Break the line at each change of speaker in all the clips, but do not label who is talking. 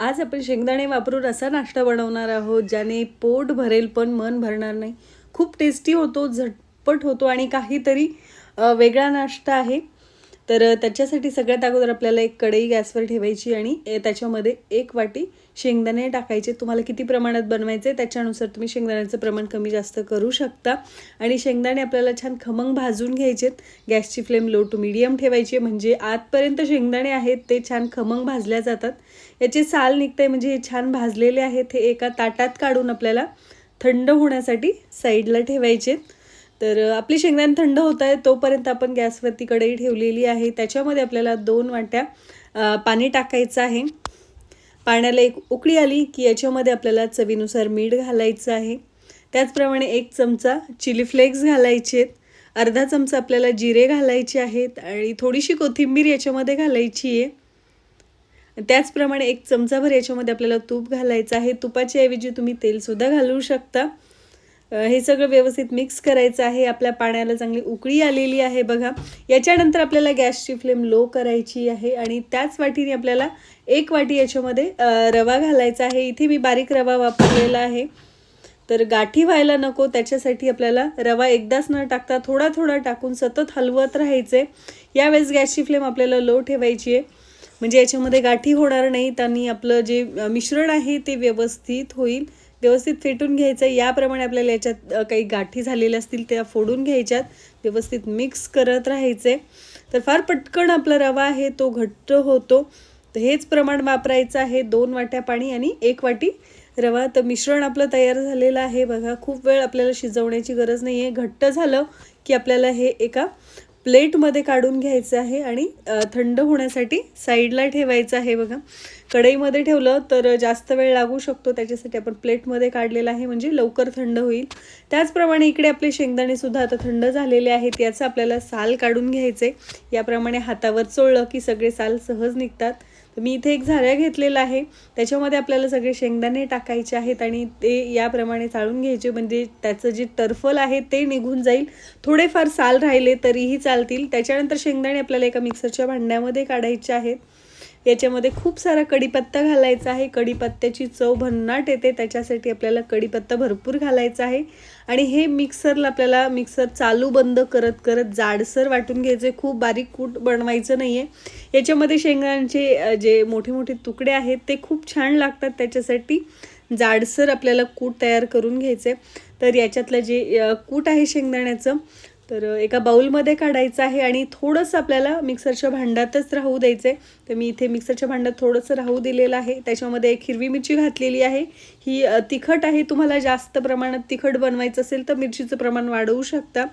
आज आपण शेंगदाणे वापरून असा नाश्ता बनवणार आहोत ज्याने पोट भरेल पण मन भरणार नाही. खूप टेस्टी होतो झटपट होतो आणि काहीतरी वेगळा नाश्ता आहे. तर त्याच्यासाठी सगळ्यात अगोदर आपल्याला एक कढई गॅसवर ठेवायची आणि ए, त्याच्यामध्ये एक वाटी शेंगदाणे टाकायचे. तुम्हाला किती प्रमाणात बनवायचे त्याच्यानुसार तुम्ही शेंगदाण्याचं प्रमाण कमी जास्त करू शकता. आणि शेंगदाणे आपल्याला छान खमंग भाजून घ्यायचेत. गॅसची फ्लेम लो टू मिडियम ठेवायची म्हणजे आतपर्यंत शेंगदाणे आहेत ते छान खमंग भाजल्या जातात. याचे साल निघते म्हणजे हे छान भाजलेले आहेत. हे एका ताटात काढून आपल्याला थंड होण्यासाठी साईडला ठेवायचे तर आपली शेंगदाणे थंड होत आहे तोपर्यंत आपण गॅसवरती कढई ठेवलेली आहे. त्याच्यामध्ये आपल्याला दोन वाट्या पाणी टाकायचं आहे. पाण्याला एक उकळी आली की याच्यामध्ये आपल्याला चवीनुसार मीठ घालायचं आहे. त्याचप्रमाणे एक चमचा चिली फ्लेक्स घालायचे आहेत. अर्धा चमचा आपल्याला जिरे घालायचे आहेत आणि थोडीशी कोथिंबीर याच्यामध्ये घालायची आहे. त्याचप्रमाणे एक चमचाभर याच्यामध्ये आपल्याला तूप घालायचं आहे. तुपाच्या ऐवजी तुम्ही तेलसुद्धा घालू शकता. हे सगळं व्यवस्थित मिक्स करायचं आहे. आपल्या पाण्याला चांगली उकळी आलेली आहे बघा. याच्यानंतर आपल्याला गॅसची फ्लेम लो करायची आहे आणि त्याच वाटीने आपल्याला एक वाटी याच्यामध्ये रवा घालायचा आहे. इथे मी बारीक रवा वापरलेला आहे. तर गाठी व्हायला नको. त्याच्यासाठी आपल्याला रवा एकदाच न टाकता थोडा थोडा टाकून सतत हलवत राहायचे यावेळेस गॅसची फ्लेम आपल्याला लो ठेवायची आहे. म्हणजे याच्यामध्ये गाठी होणार नाहीत आणि आपलं जे मिश्रण आहे ते व्यवस्थित होईल. व्यवस्थित फेटून घ्यायचं. याप्रमाणे आपल्याला याच्यात काही गाठी झालेल्या असतील त्या फोडून घ्यायच्यात. व्यवस्थित मिक्स करत राहायचे. तर फार पटकन आपला रवा आहे तो घट्ट होतो. तर हेच प्रमाण वापरायचं आहे. दोन वाट्या पाणी आणि एक वाटी रवा. तर मिश्रण आपलं तयार झालेलं आहे. बघा खूप वेळ आपल्याला शिजवण्याची गरज नाही आहे घट्ट झालं की आपल्याला हे एका प्लेटमध्ये काढून घ्यायचं आहे आणि थंड होण्यासाठी साईडला ठेवायचं आहे बघा. कढईमध्ये ठेवलं तर जास्त वेळ लागू शकतो. त्याच्यासाठी आपण प्लेटमध्ये काढलेलं आहे म्हणजे लवकर थंड होईल. त्याचप्रमाणे इकडे आपले शेंगदाणे सुद्धा आता थंड झालेले आहेत. याचं आपल्याला साल काढून घ्यायचे याप्रमाणे हातावर चोळलं की सगळे साल सहज निघतात. तर मी इथे एक झाऱ्या घेतलेला आहे. त्याच्यामध्ये आपल्याला सगळे शेंगदाणे टाकायचे आहेत आणि ते याप्रमाणे चाळून घ्यायचे. म्हणजे त्याचं जे टर्फल आहे ते निघून जाईल. थोडेफार साल राहिले तरीही चालतील. त्याच्यानंतर शेंगदाणे आपल्याला एका मिक्सरच्या भांड्यामध्ये काढायचे आहेत. याच्यामध्ये खूप सारा कढीपत्ता घालायचा आहे. कढीपत्त्याची चव भन्नाट येते. त्याच्यासाठी आपल्याला कढीपत्ता भरपूर घालायचा आहे. आणि हे मिक्सरला आपल्याला मिक्सर चालू बंद करत करत जाडसर वाटून घ्यायचे खूप बारीक कूट बनवायचं नाही आहे याच्यामध्ये शेंगांचे जे मोठे मोठे तुकडे आहेत ते खूप छान लागतात. त्याच्यासाठी जाडसर आपल्याला कूट तयार करून घ्यायचे तर याच्यातलं जे कूट आहे शेंगदाण्याचं तर एका बाउलमध्ये काढायचं आहे आणि थोडंसं आपल्याला मिक्सरच्या भांड्यातच राहू द्यायचं आहे तर मी इथे मिक्सरच्या भांड्यात थोडंसं राहू दिलेलं आहे. त्याच्यामध्ये एक हिरवी मिरची घातलेली आहे. ही तिखट आहे. तुम्हाला जास्त प्रमाणात तिखट बनवायचं असेल तर मिरचीचं प्रमाण वाढवू शकता.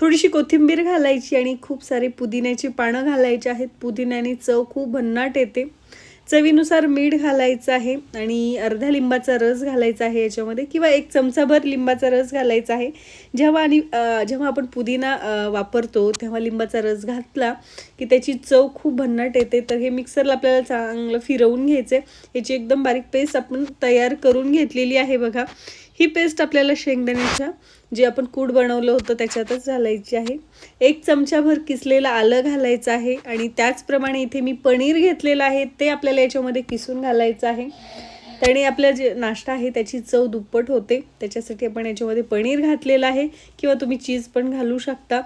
थोडीशी कोथिंबीर घालायची आणि खूप सारे पुदिन्याची पानं घालायची आहेत. पुदिन्याने चव खूप भन्नाट येते. चवीनुसार मीठ घालायचं आहे आणि अर्धा लिंबाचा रस घालायचा आहे याच्यामध्ये किंवा एक चमचाभर लिंबाचा रस घालायचा आहे. जेव्हा आणि जेव्हा आपण पुदिना वापरतो तेव्हा लिंबाचा रस घातला की त्याची चव खूप भन्नाट येते. तर हे मिक्सरला आपल्याला चांगलं फिरवून घ्यायचं आहे याची एकदम बारीक पेस्ट आपण तयार करून घेतलेली आहे बघा. ही पेस्ट आपल्याला शेंगदाण्याच्या जे आपण कूड बनवलं होतं त्याच्यातच घालायची आहे. एक चमचाभर किसलेलं आलं घालायचं आहे आणि त्याचप्रमाणे इथे मी पनीर घेतलेलं आहे ते आपल्याला याच्यामध्ये किसून घालायचं आहे. त्याने आपला जे नाश्ता आहे त्याची चव दुप्पट होते. त्याच्यासाठी आपण याच्यामध्ये पनीर घातलेलं आहे किंवा तुम्ही चीज पण घालू शकता.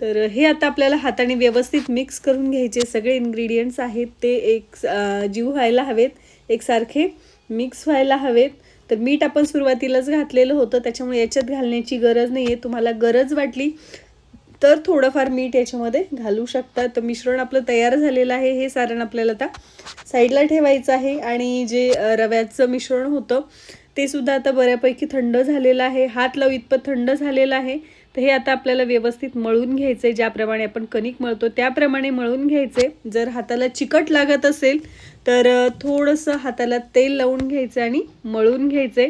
तर हे आता आपल्याला हाताने व्यवस्थित मिक्स करून घ्यायचे सगळे इन्ग्रेडियंट्स आहेत. ते एक जीव व्हायला हवेत. एकसारखे मिक्स व्हायला हवेत. तर मीठ आपण सुरुवातीलाच घातलेलं होतं त्याच्यामुळे याच्यात घालण्याची गरज नाही आहे तुम्हाला गरज वाटली तर थोडंफार मीठ याच्यामध्ये घालू शकता. तर मिश्रण आपलं तयार झालेलं आहे हे सारण आपल्याला आता साईडला ठेवायचं आहे. आणि जे रव्याचं मिश्रण होतं ते सुद्धा आता बऱ्यापैकी थंड झालेलं आहे. हात लावू इतपत थंड झालेलं आहे. तर हे आता आपल्याला व्यवस्थित मळून घ्यायचं आहे ज्याप्रमाणे आपण कणिक मळतो त्याप्रमाणे मळून घ्यायचे जर हाताला चिकट लागत असेल तर थोडंसं हाताला तेल लावून घ्यायचं आणि मळून घ्यायचे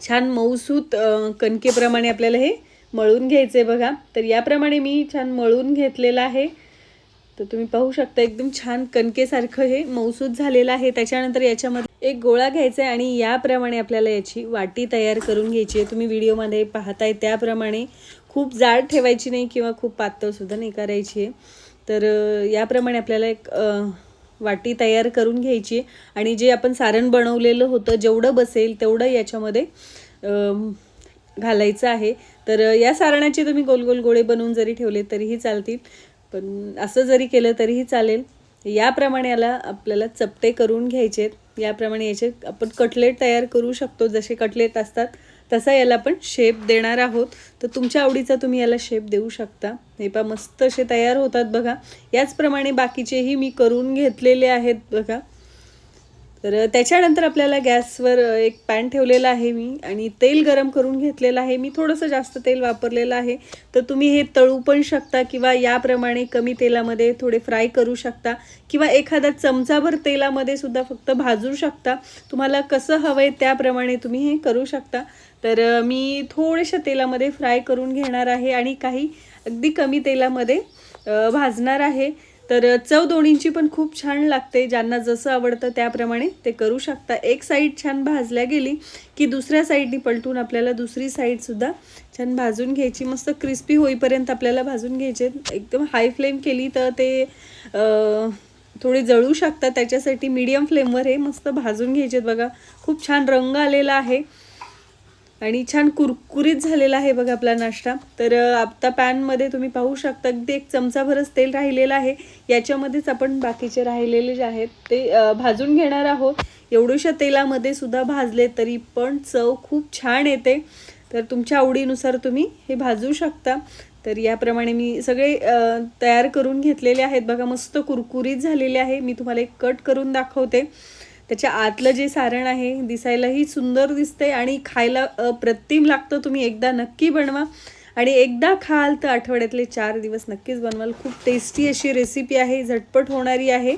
छान मऊसूत कणकेप्रमाणे आपल्याला हे मळून घ्यायचे बघा. तर याप्रमाणे मी छान मळून घेतलेलं आहे. तर तुम्ही पाहू शकता एकदम छान कणकेसारखं हे मऊसूत झालेलं आहे. त्याच्यानंतर याच्यामध्ये एक गोळा घ्यायचा आहे आणि याप्रमाणे आपल्याला याची वाटी तयार करून घ्यायची आहे. तुम्ही व्हिडिओमध्ये पाहताय त्याप्रमाणे खूप जाड ठेवायची नाही किंवा खूप पातळसुद्धा नाही करायची आहे. तर याप्रमाणे आपल्याला एक वाटी तयार करून घ्यायची आहे. आणि जे आपण सारण बनवलेलं होतं जेवढं बसेल तेवढं याच्यामध्ये घालायचं आहे. तर या सारणाचे तुम्ही गोल गोल गोळे बनवून जरी ठेवले तरीही चालतील. पण असं जरी केलं तरीही चालेल. याप्रमाणे याला आपल्याला चपटे करून घ्यायचे आहेत. याप्रमाणे याचे आपण कटलेट तयार करू शकतो. जसे कटलेट असतात तसा याला आपण शेप देणार आहोत. तर तुमच्या आवडीचा तुम्ही याला शेप देऊ शकता. हे पा मस्त असे तयार होतात बघा. याचप्रमाणे बाकीचेही मी करून घेतलेले आहेत बघा. तर त्याच्यानंतर आपल्याला गॅसवर एक पॅन ठेवलेला आहे मी आणि तेल गरम करून घेतलेलं आहे. मी थोडंसं जास्त तेल वापरलेलं आहे. तर तुम्ही हे तळू पण शकता किंवा याप्रमाणे कमी तेलामध्ये थोडे फ्राय करू शकता किंवा एखादा चमचाभर तेलामध्ये सुद्धा फक्त भाजू शकता. तुम्हाला कसं हवं आहे त्याप्रमाणे तुम्ही हे करू शकता. तर मी थोडेशा तेलामध्ये फ्राय करून घेणार आहे आणि काही अगदी कमी तेलामध्ये भाजणार आहे. तर चव दोन्हींची पण खूप छान लागते. ज्यांना जसं आवडतं त्याप्रमाणे ते करू शकता. एक साईड छान भाजल्या गेली की दुसऱ्या साईडनी पलटून आपल्याला दुसरी साईडसुद्धा छान भाजून घ्यायची. मस्त क्रिस्पी होईपर्यंत आपल्याला भाजून घ्यायचे. एकदम हाय फ्लेम केली तर ते थोडे जळू शकतात. त्याच्यासाठी मीडियम फ्लेमवर हे मस्त भाजून घ्यायचे बघा. खूप छान रंग आलेला आहे. आणि छान कुरकुरीत झालेला आहे बघा आपला नाश्ता. तर आत्ता आता पॅनमध्ये तुम्ही पाहू शकता अगदी एक चमचाभरच तेल राहिलेलं आहे. याच्यामध्येच आपण बाकीचे राहिलेले जे आहेत ते भाजून घेणार आहोत. एवढ्याशा तेलामध्ये सुद्धा भाजले तरी पण चव खूप छान येते. तर तुमच्या आवडीनुसार तुम्ही हे भाजू शकता. तर याप्रमाणे मी सगळे तयार करून घेतलेले आहेत. बघा मस्त कुरकुरीत झालेले आहे. मी तुम्हाला एक कट करून दाखवते. त्याच्या आतलं जे सारण आहे दिसायलाही सुंदर दिसते आणि खायला अप्रतिम लागतं. तुम्ही एकदा नक्की बनवा आणि एकदा खाल तर आठवड्यातले चार दिवस नक्कीच बनवाल. खूप टेस्टी अशी रेसिपी आहे झटपट होणारी आहे.